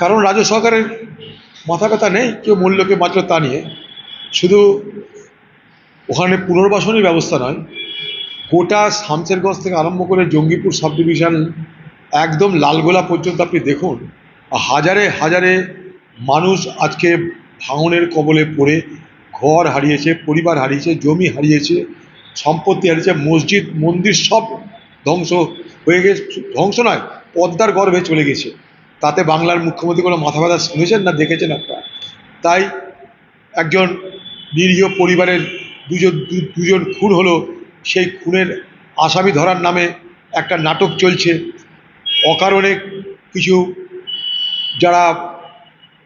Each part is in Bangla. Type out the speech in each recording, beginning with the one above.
কারণ রাজ্য সরকারের মাথা ব্যথা নেই, কেউ মূল্যকে মাত্র তা নিয়ে। শুধু ওখানে পুনর্বাসনের ব্যবস্থা নয়, গোটা শামসেরগঞ্জ থেকে আরম্ভ করে জঙ্গিপুর সাব ডিভিশন একদম লালগোলা পর্যন্ত আপনি দেখুন, হাজারে হাজারে মানুষ আজকে ভাঙনের কবলে পড়ে, ঘর হারিয়েছে, পরিবার হারিয়েছে, জমি হারিয়েছে, সম্পত্তি হারিয়েছে, মসজিদ, মন্দির সব ধ্বংস হয়ে গেছে, ধ্বংস নয়, পদ্মার গর্ভে চলে গেছে। তাতে বাংলার মুখ্যমন্ত্রী কোনো মাথা ব্যথা শুনেছেন না, দেখেছেন আপনারা? তাই একজন নিরীহ পরিবারের দুজন দুজন খুন হলো, সেই খুনের আসামি ধরার নামে একটা নাটক চলছে। অকারণে কিছু যারা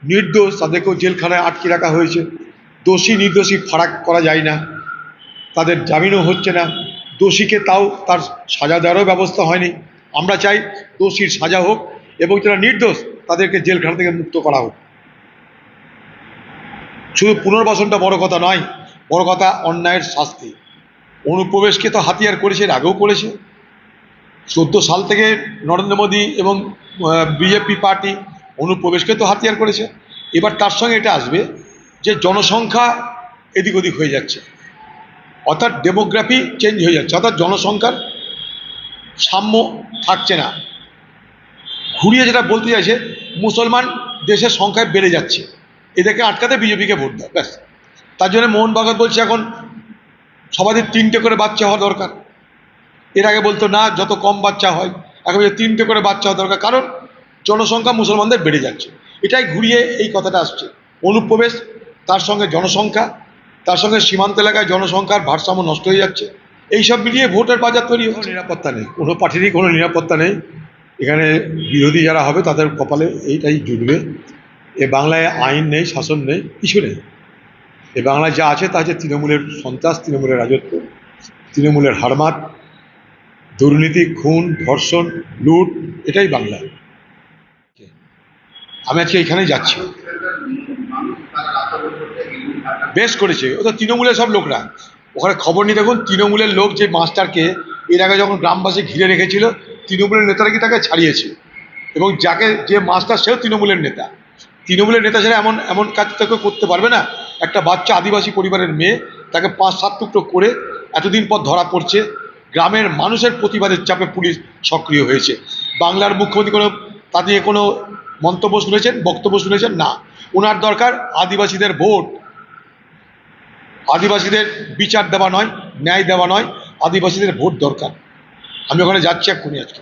নির্দোষ, তাদেরকেও জেলখানায় আটকে রাখা হয়েছে। দোষী, নির্দোষী ফারাক করা যায় না। তাদের জামিনও হচ্ছে না। দোষীকে তাও তার সাজা দেওয়ারও ব্যবস্থা হয়নি। আমরা চাই দোষীর সাজা হোক এবং যারা নির্দোষ, তাদেরকে জেলখানা থেকে মুক্ত করা হোক। শুধু পুনর্বাসনটা বড় কথা নয়, বড় কথা অন্যায়ের শাস্তি। অনুপ্রবেশকে তো হাতিয়ার করেছে আগেও করেছে। চোদ্দ সাল থেকে নরেন্দ্র মোদী এবং বিজেপি পার্টি অনুপ্রবেশকে তো হাতিয়ার করেছে। এবার তার সঙ্গে এটা আসবে যে জনসংখ্যা এদিক ওদিক হয়ে যাচ্ছে। অর্থাৎ ডেমোগ্রাফি চেঞ্জ হয়ে যাচ্ছে। অর্থাৎ জনসংখ্যার সাম্য থাকছে না। ঘুরিয়ে যেটা বলতে চাইছে, মুসলমান দেশের সংখ্যায় বেড়ে যাচ্ছে। এদেরকে আটকাতে বিজেপিকে ভোট দেয়, ব্যাস। তার জন্য মোহন ভাগবত বলছে এখন সবাদের তিনটে করে বাচ্চা হওয়া দরকার। এর আগে বলতো, না, যত কম বাচ্চা হয়, এখন তিনটে করে বাচ্চা হওয়া দরকার। কারণ জনসংখ্যা মুসলমানদের বেড়ে যাচ্ছে। এটাই ঘুরিয়ে এই কথাটা আসছে। অনুপ্রবেশ তার সঙ্গে জনসংখ্যা, তার সঙ্গে সীমান্ত এলাকায় জনসংখ্যার ভারসাম্য নষ্ট হয়ে যাচ্ছে। এইসব মিলিয়ে ভোটের বাজার তৈরি হচ্ছে। নিরাপত্তা নেই। কোনো পার্টিরই কোনো নিরাপত্তা নেই। এখানে বিরোধী যারা হবে, তাদের কপালে এইটাই জুটবে। এ বাংলায় আইন নেই, শাসন নেই, কিছু নেই। এ বাংলায় যা আছে, তা আছে তৃণমূলের সন্ত্রাস, তৃণমূলের রাজত্ব, তৃণমূলের হারমাত দুর্নীতি, খুন, ধর্ষণ, লুট, এটাই বাংলা। আমি আজকে এখানেই যাচ্ছি। বেশ করেছে। ও তো তৃণমূলের সব লোকরা। ওখানে খবর নিয়ে দেখুন, তৃণমূলের লোক যে মাস্টারকে, এর আগে যখন গ্রামবাসী ঘিরে রেখেছিল তৃণমূলের নেতারা কি তাকে ছাড়িয়েছে? এবং যাকে যে মাস্টার সেও তৃণমূলের নেতা। তৃণমূলের নেতা ছাড়া এমন এমন কাজ তো কেউ করতে পারবে না। একটা বাচ্চা আদিবাসী পরিবারের মেয়ে, তাকে পাঁচ সাত টুকরো করে এতদিন পর ধরা পড়ছে। গ্রামের মানুষের প্রতিবাদের চাপে পুলিশ সক্রিয় হয়েছে। বাংলার মুখ্যমন্ত্রী কোনো, তা নিয়ে কোনো মন্তব্য শুনেছেন, বক্তব্য শুনেছেন? না। ওনার দরকার আদিবাসীদের ভোট। আদিবাসীদের বিচার দেওয়া নয়, ন্যায় দেওয়া নয়, আদিবাসীদের ভোট দরকার। আমি ওখানে যাচ্ছি এক্ষুনি আজকে।